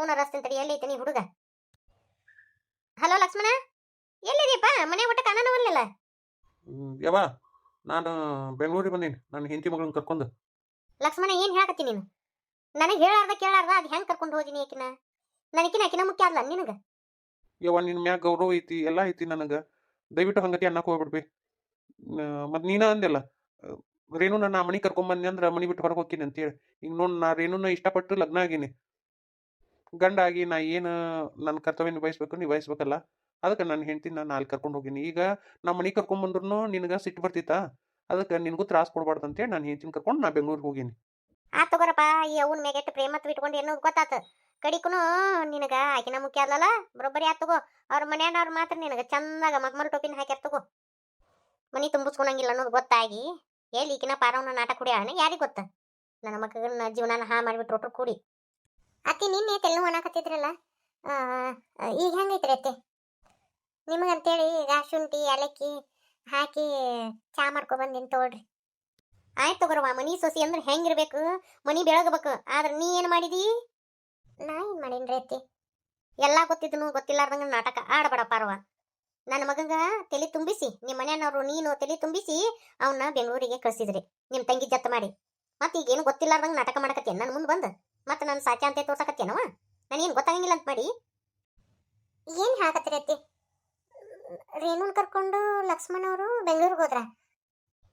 ಹೂನ ರಸ್ತೆ ತಡಿ ಎಲ್ಲಿ ಐತೆ ನೀ ಹುಡುಗ. ಹಲೋ ಲಕ್ಷ್ಮಣ? ಎಲ್ಲಿದೀಪ ಮನೆ ಊಟ ಕಾಣನವಲ್ಲ ಯವ್ವ ನಾನು ಬೆಂಗಳೂರಿಗೆ ಬಂದೀನಿ. ನನ್ನ ಹೆಂಡತಿ ಮಗಳನ್ನ ಕರ್ಕೊಂಡು. ಲಕ್ಷ್ಮಣ ಏನು ಹೇಳಕತ್ತಿ ನೀನು? ನನಗೆ ಹೇಳಾರ್ದ ಕೇಳಾರ್ದ ಅದು ಹೆಂಗೆ ಕರ್ಕೊಂಡು ಹೋದಿನಿ ಆಕಿನ ನನಕಿನ ಆಕಿನ ಮುಖ್ಯ ಅಲ್ಲ ನಿನಗೆ? ಯವ್ವ ನಿನ್ನ ಮ್ಯಾಗ ಗೌರವ ಐತಿ ಎಲ್ಲ ಐತಿ ನನಗೆ. ದಯವಿಟ್ಟು ಹಂಗತಿ ಅನ್ನಕ್ಕೆ ಹೋಗ್ಬಿಡ್ಬಿ. ಮತ್ತು ನೀನ ಅಂದಿಲ್ಲ. ರೇಣು ರೇಣುನ ನಾ ಮನೆ ಕರ್ಕೊಂಬಂದೆ ಅಂದ್ರೆ ಮನೆ ಬಿಟ್ಟು ಹೊರಗೆ ಹೋಗ್ತೀನಿ ಅಂತೇಳಿ. ಈಗ ನೋಡಿ ನಾ ರೇಣುನ ಇಷ್ಟಪಟ್ಟು ಲಗ್ನ ಆಗೀನಿ. ಗಂಡ ಆಗಿ ನಾ ಏನು ನನ್ನ ಕರ್ತವ್ಯ ನಿಭಾಯಿಸ್ಬೇಕು ನಿಭಾಯಿಸ್ಬೇಕಲ್ಲ ಅದಕ್ಕೆ ನನ್ನ ಹೆಂಡತಿ ನಾನು ಅಲ್ಲಿ ಕರ್ಕೊಂಡು ಹೋಗಿನಿ. ಈಗ ನಮ್ಮ ಮನೆ ಕರ್ಕೊಂಬಂದ್ರು ನಿನಗೆ ಸಿಟ್ಟು ಬರ್ತಿತ್ತಾ, ಅದಕ್ಕೆ ನಿನಗೂ ತ್ರಾಸ ಕೊಡ್ಬಾರ್ದು ಅಂತೇಳಿ ನಾನು ಹೆಂಡತಿನ ಕರ್ಕೊಂಡು ನಾ ಬೆಂಗಳೂರಿಗೆ ಹೋಗಿನಿ. ಆ ತಗೋರಪ್ಪ, ಈ ಅವನ್ ಮ್ಯಾಗ ಪ್ರೇಮತ್ವ ಪ್ರೇಮ ಇಟ್ಕೊಂಡು ಏನೋ ಗೊತ್ತಾತು. ಕಡಿಕುನು ನಿನಗ ಆಕಿನ ಮುಖ್ಯ ಅಲ್ಲಲ್ಲ, ಬರೋಬ್ಬರಿ ಆತ್ ತಗೋ. ಅವ್ರ ಮನ್ಯಾನವ್ರ ಮಾತ್ರ ನಿನಗೆ ಚಂದಾಗ ಮಗ್ಮಲ್ ಟೋಪಿನ ಹಾಕ್ಯಾರ ತಗೋ. ಮನಿ ತುಂಬಿಸ್ಕೊಳಂಗಿಲ್ಲ ಅನ್ನೋದು ಗೊತ್ತಾಗಿ ಎಲ್ಲಿ ಈಕಿನ ಪಾರವನ ನಾಟಕ ಕುಡಿಯಾಣ ಯಾರಿಗೆ ಗೊತ್ತ? ನನ್ನ ಮಕ್ಕಳನ್ನ ಜೀವನಾನ ಹಾ ಮಾಡಿಬಿಟ್ರು ಒಟ್ರು ಕೂಡಿ. ಅತ್ತಿ ನಿನ್ನೆ ತೆಲ್ಲು ಒಣಕತ್ತಿದ್ರಲ್ಲ? ಈಗ ಹೆಂಗೈತ್ರಿ ಅತ್ತೆ? ನಿಮಗಂತೇಳಿ ಈಗ ಶುಂಠಿ, ಏಲಕ್ಕಿ ಹಾಕಿ ಚಾ ಮಾಡ್ಕೊ ತೋಡ್ರಿ ಆಯ್ತು ತಗೋರವ ಮನಿ ಸೊಸಿ ಅಂದ್ರೆ ಹೆಂಗಿರ್ಬೇಕು, ಮನಿ ಬೆಳಗಬೇಕು, ಆದ್ರೆ ನೀ ಏನು ಮಾಡಿದಿ? ನಾ ಏನ್ ಮಾಡೀನ್ರಿ ಅತ್ತಿ? ಎಲ್ಲ ಗೊತ್ತಿದ್ನು ಗೊತ್ತಿಲ್ಲಾರ್ದಂಗ ನಾಟಕ ಆಡಬೇಡ ಪಾರವ ನನ್ನ ಮಗಂಗ ತಲೆ ತುಂಬಿಸಿ ನಿಮ್ಮ ಮನೆಯವರು ನೀನು ತಲೆ ತುಂಬಿಸಿ ಅವನ್ನ ಬೆಂಗಳೂರಿಗೆ ಕಳಿಸಿದ್ರಿ ನಿಮ್ಮ ತಂಗಿ ಜತ್ ಮಾಡಿ. ಮತ್ತೆ ಈಗೇನು ಗೊತ್ತಿಲ್ಲಾರ್ದಂಗ ನಾಟಕ ಮಾಡಕತ್ತೆ ನನ್ನ ಮುಂದೆ ಬಂದು. ಮತ್ತೆ ನಾನು ಸಾಚ ಅಂತ ತೋರ್ಸಕತ್ತೇನವ ನನಗೇನು ಗೊತ್ತಾಗಂಗಿಲ್ಲ ಅಂತ ಮಾಡಿ. ಏನು ಹೇಳಕತ್ತೀರಿ ಅತ್ತಿ? ರೇಣುನ್ ಕರ್ಕೊಂಡು ಲಕ್ಷ್ಮಣ್ ಅವರು ಬೆಂಗಳೂರಿಗೆ ಹೋದ್ರ?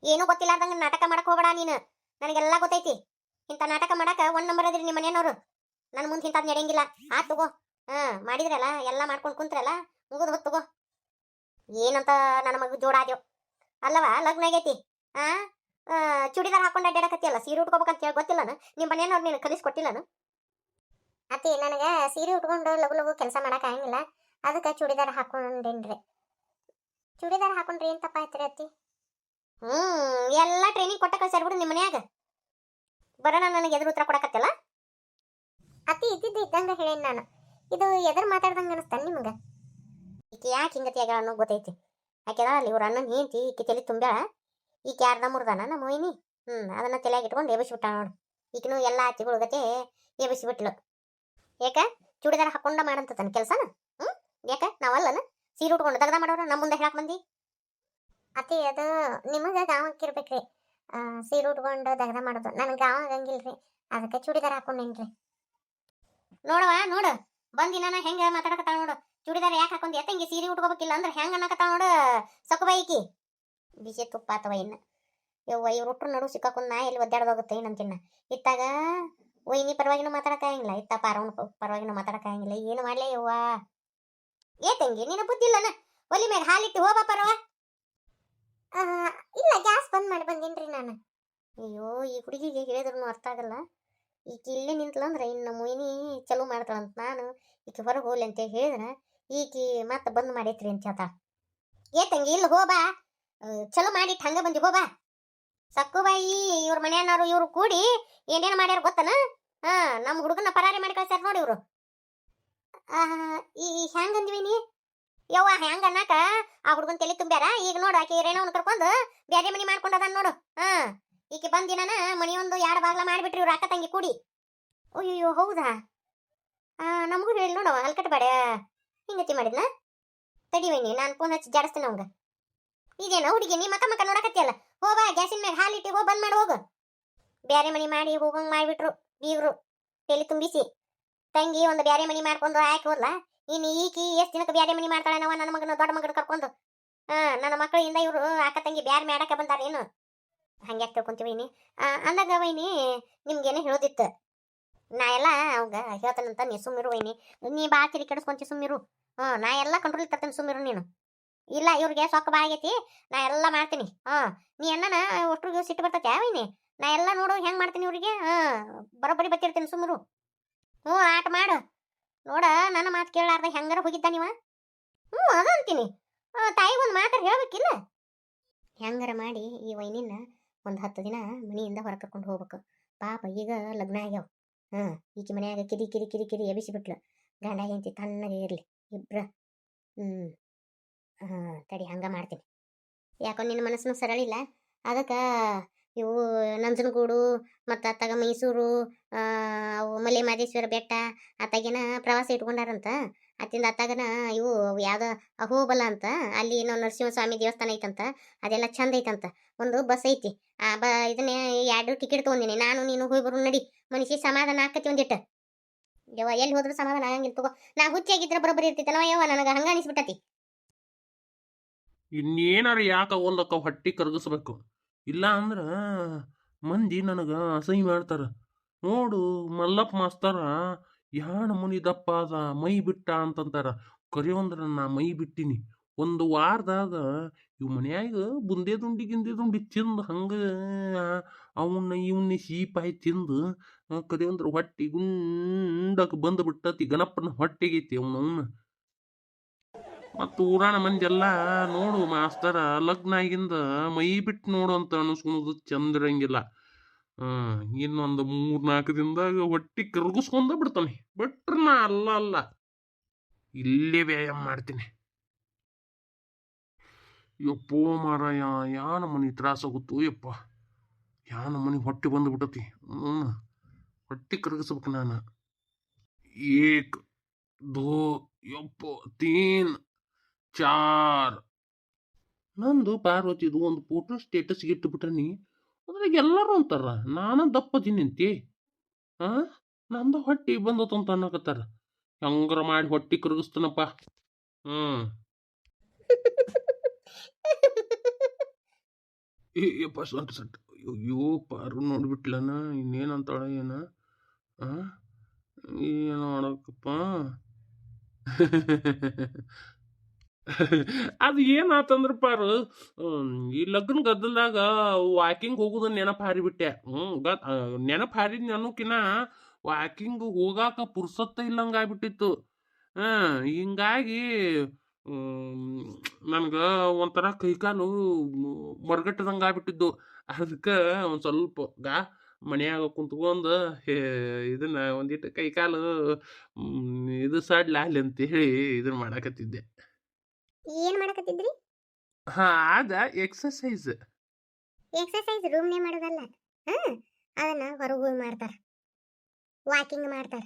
ಏನೂ ಗೊತ್ತಿಲ್ಲಾರ್ದಂಗ ನಾಟಕ ಮಾಡಕ್ ಹೋಗಬೇಡ ನೀನು. ನನಗೆಲ್ಲ ಗೊತ್ತೈತಿ. ಇಂಥ ನಾಟಕ ಮಾಡಕ ಒಂದ್ ನಂಬರ್ ಅದ್ರಿ ನಿಮ್ಮ ಮನೆಯವರು. ನನ್ನ ಮುಂದೆ ಇಂಥದ್ ನಡೆಯಂಗಿಲ್ಲ. ಆ ತಗೋ. ಹಾ ಮಾಡಿದ್ರಲ್ಲ ಎಲ್ಲ ಮಾಡ್ಕೊಂಡು ಕುಂತ್ರಲ್ಲ ಮುಗಿದು ಹೊತ್ತು ತಗೋ. ಏನಂತ ನನ್ನ ಮಗ ಜೋಡಾದ್ಯೋ. ಅಲ್ಲವಾ ಲಗ್ನ ಆಗೈತಿ? ಹಾಂ ಚೂಡಿದಾರ್ ಹಾಕೊಂಡು ಅಡ್ಡಾಡಕತ್ತಿಯಲ್ಲ ಸೀರೆ ಉಟ್ಕೋಬೇಕಂತ ಹೇಳಿ ಗೊತ್ತಿಲ್ಲನ? ನಿಮ್ಮ ಮನೆಯವ್ರು ನೀನು ಕಲಿಸ್ಕೊಟ್ಟಿಲ್ಲನ ಅತ್ತಿ ನನಗೆ ಸೀರೆ ಉಟ್ಕೊಂಡು ಲಗು ಲಗು ಕೆಲಸ ಮಾಡಕ್ ಆಗಂಗಿಲ್ಲ. ಅದಕ್ಕೆ ಚೂಡಿದಾರ್ ಹಾಕೊಂಡೇನ್ರಿ. ಚೂಡಿದಾರ್ ಹಾಕೊಂಡ್ರಿ ಏನ್ ತಪ್ಪ ಆಯ್ತ್ರಿ ಅತ್ತಿ? ಹ್ಮ್ ಎಲ್ಲ ಟ್ರೈನಿಂಗ್ ಕೊಟ್ಟ ಕಳ್ಸಾರ್ಬಿಡು ನಿಮ್ಮ ಮನ್ಯಾಗ. ಬರೋಣ ನನಗೆ ಎದುರು ಉತ್ತರ ಕೊಡಕತ್ತಲ್ಲ? ಅತಿ ಇದ್ದಿದ್ದು ಇದ್ದಂಗ ಹೇಳೇನ್ ನಾನು. ಇದು ಎದುರು ಮಾತಾಡ್ದಂಗ ಅನಿಸ್ತಾನೆ ನಿಮ್ಗೆ? ಈಕೆ ಯಾಕೆ ಹಿಂಗತಿ ಆಗ್ಯಾಳ ಅನ್ನೋ ಗೊತ್ತೈತಿ. ಆಕೆದ ಅಲ್ಲಿ ಇವ್ರ ಅಣ್ಣನ ಹೆಂಡತಿ ಈಕೆ ತಲೆ ತುಂಬ್ಯಾಳ. ಈಕೆ ಯಾರ್ದ ಮುರ್ದಾನ ನಮ್ಮ ಮೊಯ್ನಿ ಹ್ಞೂ ಅದನ್ನ ತಲೆಯಾಗ ಇಟ್ಕೊಂಡು ಎಬ್ಬಿಸ್ಬಿಟ್ಟ ನೋಡು. ಈಕಿನೂ ಎಲ್ಲ ಆಚಿಗಳು ಗತೆ ಎಬ್ಬಿಸ್ಬಿಟ್ಲು ಯಾಕ? ಚೂಡಿದಾರ ಹಾಕೊಂಡ ಮಾಡಂತ ತನ್ನ ಕೆಲಸನ? ಹ್ಞೂ ಯಾಕ? ನಾವಲ್ಲನ? ಸೀರೆ ಉಟ್ಕೊಂಡು ದಗದ ಮಾಡೋರು ನಮ್ಮ ಮುಂದೆ ಹೇಳಕ್ ಬಂದಿ? ಅತಿ ಅದು ನಿಮಗೆ ಗಾವಕ್ಕಿರ್ಬೇಕ್ರಿ ಆ, ಸೀರೆ ಉಟ್ಕೊಂಡು ದಗದ ಮಾಡೋದು. ನನಗೆ ಗಾವ ಆಗಂಗಿಲ್ರಿ. ಅದಕ್ಕೆ ಚೂಡಿದಾರ ಹಾಕೊಂಡೇನ್ರಿ. ನೋಡವ ನೋಡು. ಬಂದಿ ನಾನು ಹೆಂಗೆ ಮಾತಾಡಕತ್ತಾಳ ನೋಡು. ಚೂಡಿದಾರ ಯಾಕೆ ಹಾಕೊಂಡಿ? ಹಿಂಗೆ ಸೀರೆ ಉಟ್ಕೋಬೇಕಿಲ್ಲ ಅಂದ್ರೆ ಹೆಂಗೆ ಅನ್ನಕತ್ತಾಳ ನೋಡು. ಸೊಕಬೈಕಿ ಬಿಸಿ ತುಪ್ಪ ಅಥವಾ ಇನ್ನು ಯವ್ವ, ಇವ್ರು ಉಟ್ರು ನಡು ಸಿಕ್ಕಾಕೊಂಡ್ ನಾ ಎಲ್ಲಿ ಒದ್ದಾಡ್ದೋಗುತ್ತೆ ಏನಂತಿನ್ನ ಇತ್ತಾಗ ಒಯ್ನಿ ಪರವಾಗಿನೂ ಮಾತಾಡೋಕ್ಕಾಗಂಗಿಲ್ಲ ಇತ್ತ ಪಾರವನ ಪರವಾಗಿನೂ ಮಾತಾಡಕಾಯಂಗಿಲ್ಲ ಏನು ಮಾಡ್ಲೇ ಯವ್ವ? ಏ ತಂಗಿ, ನಿನ್ನ ಬುದ್ಧಿ ಇಲ್ಲನ ಒಲಿ ಮೇಲೆ ಹಾಲಿಟ್ಟು ಹೋಗ ಪರವ. ಇಲ್ಲ, ಗ್ಯಾಸ್ ಬಂದ್ ಮಾಡಿ ಬಂದೇನ್ರಿ ನಾನು. ಅಯ್ಯೋ, ಈ ಹುಡುಗಿಗೆ ಹೇಳಿದ್ರು ಅರ್ಥ ಆಗಲ್ಲ. ಈಕೆ ಇಲ್ಲೇ ನಿಂತ್ಲಂದ್ರೆ ಇನ್ನು ಮೊಯ್ನಿ ಚಲೋ ಮಾಡ್ತಾಳಂತ ನಾನು. ಈಕೆ ಹೊರಗೆ ಹೋಗ್ಲಿ ಅಂತ ಹೇಳಿದ್ರೆ. ಈಕೆ ಮತ್ತೆ ಬಂದ್ ಮಾಡೈತ್ರಿ ಅಂತ ಹೇಳ್ತಾಳ. ಏ ತಂಗಿ, ಇಲ್ಲ ಹೋಬಾ ಚಲೋ ಮಾಡಿಟ್ಟು ಹಂಗ ಬಂದಿ ಸಕ್ಕು ಸಕ್ಕುಬಾಯಿ ಇವ್ರ ಮನೆಯವ್ರು ಇವ್ರು ಕೂಡಿ ಏನೇನು ಮಾಡ್ಯಾರ ಗೊತ್ತನ? ಹಾ ನಮ್ಮ ಹುಡುಗನ ಪರಾರಿ ಮಾಡಿ ಕಳ್ಸ್ಯಾರ ನೋಡಿ ಇವ್ರು. ಈ ಹೆಂಗ್ ಅಂದ್ವಿ ನೀ? ಯವ್ವ ಹೆಂಗ ಅನ್ನಾಕ? ಆ ಹುಡುಗನ ತಲೆ ತುಂಬ್ಯಾರ? ಈಗ ನೋಡು ಆಕಿ ರೇಣವನ್ ಕರ್ಕೊಂಡು ಬೇರೆ ಮನಿ ಮಾಡ್ಕೊಂಡದ ನೋಡು. ಹಾ, ಈಕೆ ಬಂದಿನ ಮನಿ ಒಂದು ಎರಡು ಬಾಗ್ಲ ಮಾಡಿಬಿಟ್ರಿ ಇವ್ರು ಅಕ್ಕ ತಂಗಿ ಕೂಡಿ. ಅಯ್ಯೋ ಹೌದಾ? ನಮಗೂ ಹೇಳಿ ನೋಡವ ಅಲ್ಕಟ್ಬೇಡ. ಹಿಂಗತಿ ಮಾಡಿದ್ನ? ತಡಿವೇನಿ ನಾನು ಫೋನ್ ಹಚ್ಚಿ ಜಾಡಿಸ್ತೇನೆ ಅವಂಗ ಇದೇನ ಹುಡುಗಿ, ನೀ ಮಕ ಮಕ್ಕ ನೋಡಕತ್ತಿಯಲ್ಲ? ಹೋಗ ಗ್ಯಾಸಿನ ಮ್ಯಾಗ ಹಾಲಿಟ್ಟಿ ಹೋಗಿ ಬಂದ್ ಮಾಡಿ, ಹೋಗು. ಬ್ಯಾರೆ ಮನಿ ಮಾಡಿ ಹೋಗಂಗ್ ಮಾಡಿಬಿಟ್ರು ಬೀಗ್ರು. ತಲೆ ತುಂಬಿಸಿ. ತಂಗಿ ಒಂದು ಬ್ಯಾರೆ ಮನಿ ಮಾಡ್ಕೊಂಡು ಆಯ್ಕೆ ಹೋದ್ಲ? ಇನ್ನು ಈಕಿ ಎಷ್ಟು ದಿನಕ್ಕೆ ಬ್ಯಾರೆ ಮನಿ ಮಾಡ್ತಾಳೆ ನಾವ? ನನ್ನ ಮಗನ ದೊಡ್ಡ ಮಗನ ಕರ್ಕೊಂಡು. ಹಾ ನನ್ನ ಮಕ್ಕಳಿಂದ ಇವರು ಅಕ್ಕ ತಂಗಿ ಬ್ಯಾರೆ ಮಾಡಕ್ಕೆ ಬಂದಾರ ಏನು? ಹಂಗ್ಯಾಕೆ ತಿಳ್ಕೊಂತೀವಿ ವೈನಿ ಅಂದಾಗ ವೈನಿ, ನಿಮ್ಗೇನು ಹೇಳೋದಿತ್ತು. ನಾ ಎಲ್ಲ ಅವಾಗ ಹೇಳ್ತಾನಂತ ನೀ ಸುಮ್ಮಿರು ವೈನಿ. ನೀ ಬಾ ತಿರಿ ಕೆಡಿಸ್ಕೊಂತಿ ಸುಮ್ಮಿರು ಹಾಂ ನಾ ಎಲ್ಲ ಕಂಟ್ರೋಲ್ ತರ್ತೇನೆ ಸುಮ್ಮಿರು ನೀನು. ಇಲ್ಲ, ಇವ್ರಿಗೆ ಸೊಕ್ಕ ಆಗೈತಿ, ನಾ ಎಲ್ಲ ಮಾಡ್ತೀನಿ. ಹಾ, ನೀ ಅಣ್ಣನ ಅಷ್ಟ್ರಿಗೆ ಸಿಟ್ಟು ಬರ್ತೈತೆ ವೈನಿ ನಾ ಎಲ್ಲ ನೋಡು, ಹೆಂಗ್ ಮಾಡ್ತೀನಿ ಇವ್ರಿಗೆ? ಹಾ, ಬರೋಬ್ಬರಿ ಬತ್ತಿರ್ತೀನಿ ಸುಮ್ಮಿರು ಹ್ಞೂ, ಆಟ ಮಾಡು. ನೋಡ, ನನ್ನ ಮಾತು ಕೇಳಾರ್ದ, ಹೆಂಗಾರ ಹೋಗಿದ್ದ ನೀವ? ಹ್ಞೂ, ಅದು ಅಂತೀನಿ. ತಾಯಿಗೆ ಒಂದು ಮಾತಾರ ಹೇಳ್ಬೇಕಿಲ್ಲ? ಹೆಂಗಾರ ಮಾಡಿ ಈ ವೈನಿನ ಒಂದು ಹತ್ತು ದಿನ ಮನೆಯಿಂದ ಹೊರ ಕರ್ಕೊಂಡು ಹೋಗ್ಬೇಕು. ಪಾಪ, ಈಗ ಲಗ್ನ ಆಗ್ಯಾವ. ಹಾಂ, ಈಕೆ ಮನ್ಯಾಗ ಕಿರಿ ಕಿರಿ ಕಿರಿ ಕಿರಿ ಎಬಿಸಿಬಿಟ್ಲು ಗಂಡ, ಹೆಂಡತಿ ತಣ್ಣಗೆ ಇರಲಿ, ಇಬ್ರ. ಹ್ಞೂ ಹಾಂ, ತಡಿ ಹಂಗ ಮಾಡ್ತೀನಿ. ಯಾಕೋ ನಿನ್ನ ಮನಸ್ಸನ್ನು ಸರಳಿಲ್ಲ? ಅದಕ್ಕೆ ಇವು ನಂಜನಗೂಡು, ಮತ್ತು ಅತ್ತಾಗ ಮೈಸೂರು ಅವು ಮಲೆ ಮಾದೇಶ್ವರ ಬೆಟ್ಟ ಅತ್ತಾಗಿನ ಪ್ರವಾಸ ಇಟ್ಕೊಂಡಾರಂತ? ಅತ್ತಿಂದ ಅತ್ತಾಗನ ಇವು ಯಾವುದೋ ಯಾವ್ದೋ ಅಹೋಬಲ ಅಂತ, ಅಲ್ಲಿ ಏನೋ ನರಸಿಂಹಸ್ವಾಮಿ ದೇವಸ್ಥಾನ ಐತಂತ, ಅದೆಲ್ಲ ಚಂದ ಐತಂತ. ಒಂದು ಬಸ್ ಐತಿ. ಆ ಬ, ಇದನ್ನೇ ಎರಡು ಟಿಕೆಟ್ ತೊಗೊಂಡಿನಿ. ನಾನು, ನೀನು ಹೋಗಿ ಬರೋ ನಡಿ. ಮನುಷ್ಯ ಸಮಾಧಾನ ಆಕತಿ ಒಂದಿಟ್ಟು. ಯವ್ವ, ಎಲ್ಲಿ ಹೋದ್ರು ಸಮಾಧಾನ ಆಗಂಗಿಲ್ಲ ತಗೋ. ನಾ ಹುಚ್ಚಿಯಾಗಿದ್ರೆ ಬರೋಬ್ಬರಿ ಇರ್ತಿತ್ತಲ್ಲ ಯವ್ವ, ನನಗೆ ಹಂಗೆ ಅನಿಸ್ಬಿಟ್ಟತಿ. ಇನ್ನೇನಾರ ಯಾಕೆ ಅವಲ್ಲಕ್ಕ ಹೊಟ್ಟಿ ಕರಗಿಸ್ಬೇಕು? ಇಲ್ಲ ಅಂದ್ರೆ ಮಂದಿ ನನಗೆ ಅಸಹ್ಯ ಮಾಡ್ತಾರ. ನೋಡು ಮಲ್ಲಪ್ಪ ಮಾಸ್ತರ, ಯಾಣ ಮುನಿ ದಪ್ಪ ಅದ ಮೈ ಬಿಟ್ಟ ಅಂತಂತಾರ. ಕರೆಯೋಂದ್ರ ನಾ ಮೈ ಬಿಟ್ಟಿನಿ. ಒಂದು ವಾರದಾಗ ಇವ್ ಮನ್ಯಾಗ ಬುಂದೆ ದುಂಡಿ ಗಿಂದೆ ದುಂಡಿ ತಿಂದು ಹಂಗೆ ಅವನ್ನ ಇವನ್ನ ಸೀಪಾಯಿ ತಿಂದು ಕರೆಯೋಂದ್ರ ಹೊಟ್ಟಿ ಗುಂಡಕ್ಕೆ ಬಂದು ಬಿಟ್ಟತಿ. ಗಣಪ್ಪನ ಹೊಟ್ಟೆಗೈತಿ ಅವನವನ್ನ ಮತ್ತು ಊರಾಣ ಮಂದಿ ಎಲ್ಲ ನೋಡು ಮಾಸ್ತರ ಲಗ್ನ ಆಗಿಂದ ಮೈ ಬಿಟ್ಟು ನೋಡು ಅಂತ ಅನಿಸ್ಕೊಳೋದು ಚಂದ ಇರಂಗಿಲ್ಲ. ಹ್ಮ್ ಇನ್ನೊಂದು ಮೂರು ನಾಲ್ಕು ದಿನದಾಗ ಹೊಟ್ಟಿ ಕರ್ಗಿಸ್ಕೊಂಡ ಬಿಡ್ತಾನೆ. ಬಿಟ್ರ ನಾ ಅಲ್ಲ ಅಲ್ಲ. ಇಲ್ಲೇ ವ್ಯಾಯಾಮ ಮಾಡ್ತೀನಿ. ಯಪ್ಪೋ ಮಾರಾಯ ಯಾ ಮನೆ ತ್ರಾಸಾಗುತ್ತೋ ಯಪ್ಪ. ಯಾ ಮನೆ ಹೊಟ್ಟೆ ಬಂದು ಬಿಟ್ಟತಿ. ಹ್ಮ್, ಹೊಟ್ಟಿ ಕರಗಿಸ್ಬೇಕು ನಾನು. ಏಕ್, ದೋ, ಯಪ್ಪೋ, ತೀನ್. ಚಾರ್. ನಂದು ಪಾರ್ವತಿದು ಒಂದು ಫೋಟೋ ಸ್ಟೇಟಸ್ಗೆ ಇಟ್ಟುಬಿಟ್ಟನಿ ಅದ್ರಾಗ ಎಲ್ಲರೂ ಅಂತಾರ ನಾನು ದಪ್ಪದೀನಿ ಅಂತಿ ಹಾ ನಂದು ಹೊಟ್ಟಿ ಬಂದತ ಅಂತ ಅನ್ನಕತ್ತಾರ. ಹೆಂಗಾರ ಮಾಡಿ ಹೊಟ್ಟಿ ಕರಗಿಸ್ತಾನಪ್ಪ. ಹ್ಮ್. ಏ ಯಪ್ಪ ಸೊಂಟ ಸೊಂಟ. ಅಯ್ಯೋ ಪಾರು ನೋಡ್ಬಿಟ್ಲನ, ಇನ್ನೇನಂತಾಳ ಏನ? ಆ? ಏನು ಮಾಡಬೇಕಪ್ಪ ಅದು ಏನಾತಂದ್ರ ಪಾರು ಈ ಲಗ್ನ ಗದ್ದಲ್ದಾಗ ವಾಕಿಂಗ್ ಹೋಗುದು ನೆನಪು ಹಾರಿಬಿಟ್ಟೆ. ಹ್ಞೂ ಗದ್ ನೆನಪು ಹಾರಿದ್ ನೆನಕಿನ ವಾಕಿಂಗ್ ಹೋಗಾಕ ಪುರ್ಸತ್ತ ಇಲ್ಲಂಗ ಆಗ್ಬಿಟ್ಟಿತ್ತು. ಹಾ, ಹಿಂಗಾಗಿ ನನ್ಗೆ ಒಂಥರ ಕೈಕಾಲು ಮರ್ಗಟ್ಟದಂಗ ಆಗ್ಬಿಟ್ಟಿದ್ದು. ಅದಕ್ಕೆ ಒಂದು ಸ್ವಲ್ಪ ಗಾ, ಮನೆಯಾಗ ಕುಂತ್ಕೊಂಡು ಇದನ್ನ ಒಂದಿಟ್ಟು ಕೈಕಾಲು ಇದು ಇದು ಅಂತ ಹೇಳಿ ಇದನ್ನ ಮಾಡಾಕತ್ತಿದ್ದೆ. ಏನ್ ಮಾಡಕತ್ತಿದ್ರಿ? ಹಾ ಅದ ಎಕ್ಸಸೈಸ್ ಎಕ್ಸರ್ಸೈಸ್ ರೂಮ್ನೇ ಮಾಡೋದಲ್ಲ. ಹಾ ಅದನ್ನ ಹೊರಗೆ ಮಾಡ್ತಾರ. ವಾಕಿಂಗ್ ಮಾಡ್ತಾರ.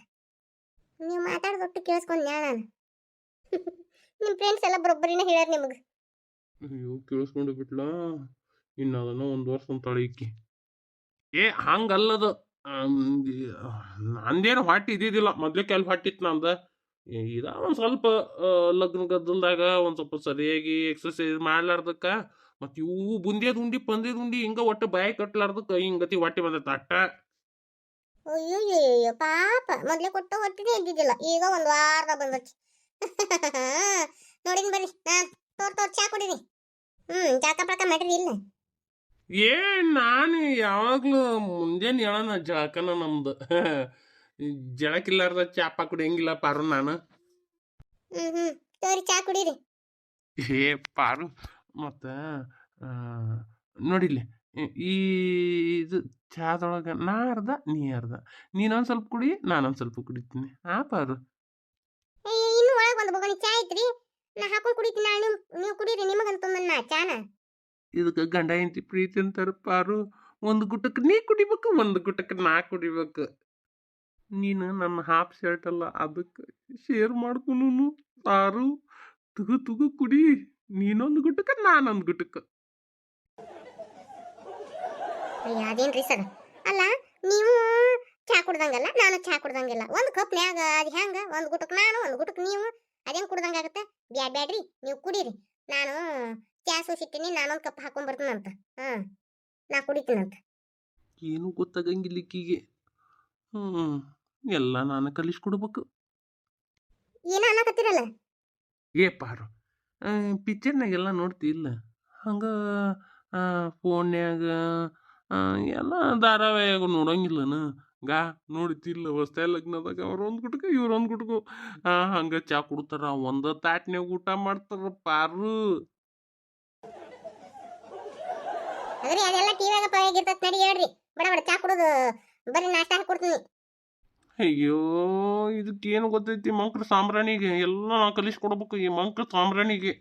ನೀವು ಮಾತಾಡೋದೊಟ್ಟು ಕೇಳಿಸ್ಕೊಂಡ್ ನಾನು. ನಿಮ್ಮ ಫ್ರೆಂಡ್ಸ್ ಎಲ್ಲ ಬರೋಬ್ಬರಿನ ಹೇಳ್ಯಾರ ನಿಮಗೆ. ಅಯ್ಯೋ ಕೇಳಿಸ್ಕೊಂಡು ಬಿಟ್ಲಾ? ಇನ್ನು ಅದನ್ನ ಒಂದು ವರ್ಷ ಅಂತಾಳೆ ಈಕಿ. ಏ ಹಂಗಲ್ಲದು. ನಂದೇನು ಹೊಟ್ಟೆ ಇದ್ದಿದ್ದಿಲ್ಲ. ಮೊದ್ಲೇ ಕೆಲ್ ಹೊಟ್ಟಿತ್ತು ನಂದ. ಇದ ಒಂದು ಸ್ವಲ್ಪ ಲಗ್ನ ಗದ್ದಲ್ದಾಗ ಒಂದು ಸ್ವಲ್ಪ ಸರಿಯಾಗಿ ಎಕ್ಸಸೈಸ್ ಮಾಡ್ಲಾರ್ದಕ್ಕ ಮತ್ತು ಇವು ಬುಂದಿಯದ ಉಂಡಿ ಪಂದ್ಯದ ಉಂಡಿ ಹಿಂಗ ಒಟ್ಟು ಬಾಯಿ ಕಟ್ಲಾರ್ದಕ್ಕ ಹಿಂಗತಿ ಹೊಟ್ಟೆ ಬಂದೈತೆ ಅಟ್ಟ. ಅಯ್ಯೋ ಪಾಪ. ಮೊದ್ಲೇ ಕೊಟ್ಟ ಹೊಟ್ಟಿನೇ ಇದ್ದಿದ್ದಿಲ್ಲ ಈಗ ಒಂದು ವಾರದ ಬಂದೈತಿ. ನೋಡಿನ ಬರ್ರಿ. ಹಾ ತೋರ್ ತೋರ್ ಚಾ ಕುಡೀನಿ. ಹ್ಮ್ ಚಾಕ ಪ್ರಕ ಮಾಡಿರಿ ಇಲ್ಲ. ಏ ನಾನು ಯಾವಾಗ್ಲೂ ಮುಂಜಾನೆ ಹೇಳೋಣ ಜಾಕನ ನಮ್ದು. ಜಳಕಿಲ್ಲಾರ್ದ ಚಾಪ ಕುಡಿಯಂಗಿಲ್ಲ ಪಾರು ನಾನು. ಹ್ಮ್ ಹ್ಮ್ ತೋರಿ ಚಾ ಕುಡೀರಿ. ಏ ಪಾರು ಮತ್ತ ನೋಡಿಲ್ಲಿ ಈ- ಇದು ಚಾದೊಳಗ ನಾ ಅರ್ಧ ನೀ ಅರ್ಧ ನೀನೊಂದ್ ಸ್ವಲ್ಪ ಕುಡಿ ನಾನೊಂದ್ ಸ್ವಲ್ಪ ಕುಡಿತೀನಿ. ಆ ಪಾರು. ಇನ್ನು ಒಳಗೆ ಒಂದು ಬೊಗಣಿ ಚಾ ಐತ್ರಿ? ನಾ ಹಾಕೊಂಡ್ ಕುಡಿತೀನಿ ನಾ ನೀವು ನೀವು ಕುಡೀರಿ ನಾ ಚಾನ. ಇದಕ್ಕೆ ಗಂಡ ಹೆಂಡತಿ ಪ್ರೀತಿ ಅಂತಾರ ಪಾರು. ಒಂದು ಗುಟ್ಟಕ್ಕೆ ನೀ ಕುಡಿಬೇಕು ಒಂದು ಗುಟ್ಟಕ್ಕೆ ನಾ ಕುಡಿಬೇಕು. ನೀನು ನನ್ನ ಹಾಫ್ ಶರ್ಟ್ ಅಲ್ಲ ಅದಕ್ಕೆ ಶೇರ್ ಮಾಡ್ಕೊನು ಸಾರು ತುಗು ತುಗು ಕುಡಿ ನೀನೊಂದು ಗುಟ್ಟಕ್ಕೆ ನಾನೊಂದು ಅಯ್ಯ ಅದೇನ್ರಿ ಸರ್? ಅಲ್ಲ ನೀವು ಚಾ ಕುಡ್ದಂಗಲ್ಲ ನಾನು ಚಾ ಕುಡ್ದಂಗಿಲ್ಲ. ಒಂದು ಕಪ್ನ್ಯಾಗ ಅದು ಹೆಂಗ ಒಂದು ಗುಟಕ್ ನಾನು ಒಂದು ಗುಟಕ್ ನೀವು. ಅದೇನ್ ಕುಡ್ದಂಗಾಗತ್ತೆ ಬ್ಯಾಡ್ ಬ್ಯಾಡ್ರಿ ನೀವು ಕುಡೀರಿ. ನಾನು ಚಾ ಸೂಸಿಟ್ಟಿನಿ ನಾನೊಂದು ಕಪ್ ಹಾಕೊಂಡ್ ಬರ್ತೀನಂತ. ಹಾ ನಾ ಕುಡಿತೀನಂತ. ಏನು ಗೊತ್ತಾಗಂಗಿಲ್ಲ ಈಕಿಗೆ. ಹ್ಞೂ ಎಲ್ಲ ನಾನು ಕಲಿಸ್ಕೊಡ್ಬೇಕು ಏನ ಅನ್ನಕತ್ತಿರಲ್ಲ? ಏ ಪಾರು ಪಿಕ್ಚರ್ನಾಗೆಲ್ಲ ನೋಡ್ತಿ ಇಲ್ಲ? ಹಂಗೆ ಫೋನ್ಯಾಗ ಎಲ್ಲ ಧಾರಾವಾಹಿಯಾಗ ನೋಡಂಗಿಲ್ಲನ? ಗಾ ನೋಡ್ತಿಲ್ಲ ಹೊಸ್ತಾಯ ಲಗ್ನದಾಗ ಅವ್ರು ಒಂದು ಗುಟ್ಕ ಇವ್ರು ಒಂದು ಗುಟ್ಕು. ಹಂಗೆ ಚಾ ಕುಡ್ತಾರ ಒಂದ ತಾಟ್ನ್ಯಾಗ ಊಟ ಮಾಡ್ತಾರ ಪಾರು. ಅದ್ರಿ ಅದೆಲ್ಲ ಟಿವಿಯಾಗ ಪವಾಗಿರ್ತೈತೆ ನಡಿ ಹೇಳ್ರಿ. ಬಡ ಬಡ ಚಾ ಕುಡುದು ಬರೀ ನಾಷ್ಟ ಹಾಕೊಡ್ತೀನಿ ಅಯ್ಯೋ ಇದಕ್ಕೇನು ಗೊತ್ತೈತಿ ಮಂಕ್ರ ಸಾಂಬ್ರಾಣಿಗೆ ಎಲ್ಲ ನಾ ಕಲಿಸ್ಕೊಡ್ಬೇಕು ಈ ಮಂಕ್ರ ಸಾಂಬ್ರಾಣಿಗೆ